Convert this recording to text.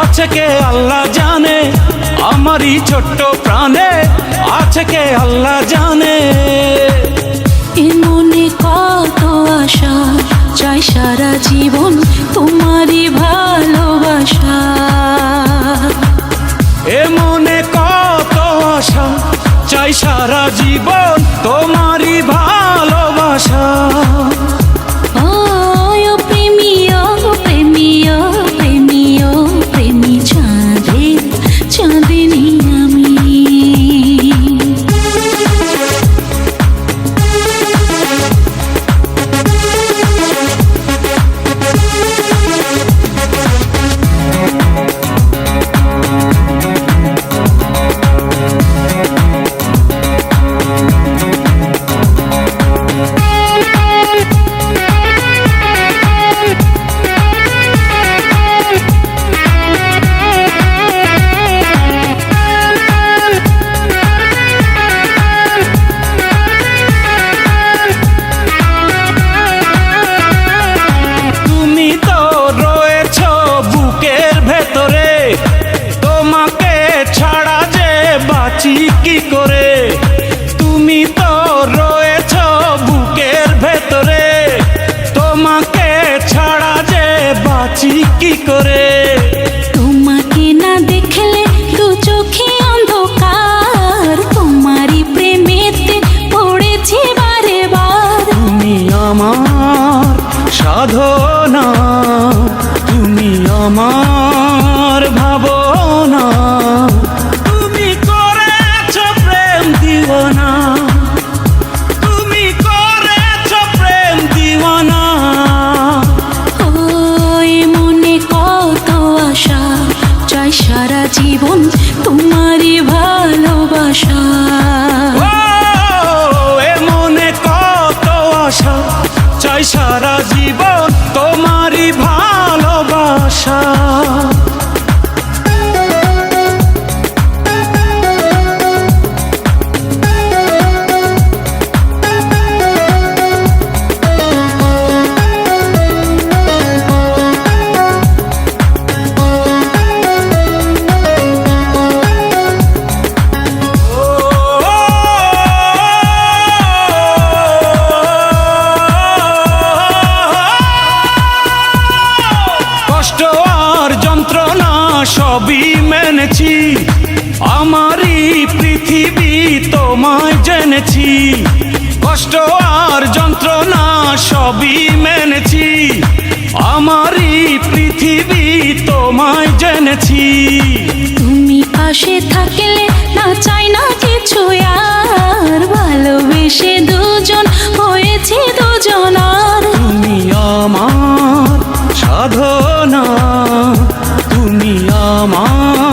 আছে কে আল্লাহ জানে? আমারই ছোট্ট প্রাণে আছে কে আল্লাহ জানে? মনে কত আশা চাই সারা জীবন তোমারই ভালোবাসা। এ মনে কত আশা চাই সারা জীবন করে। তোমাকে না দেখলে দু চোখে অন্ধকার। তোমারই প্রেমেতে পড়েছি বারে বার। তুমি আমার সাধনা তুমি আমার জীবন তোমারই ভালোবাসা। মনে কত আশা চাই সারা জীবন তোমারই ভালোবাসা। কষ্ট আর যন্ত্রণা সবই মেনেছি। আমারই পৃথিবী তোমায় জেনেছি। কষ্ট আর যন্ত্রণা সবই মেনেছি। আমারই পৃথিবী তোমায় জেনেছি। তুমি পাশে থাকলে না চাই না কিছু, আর ভালোবেসে দুজন ना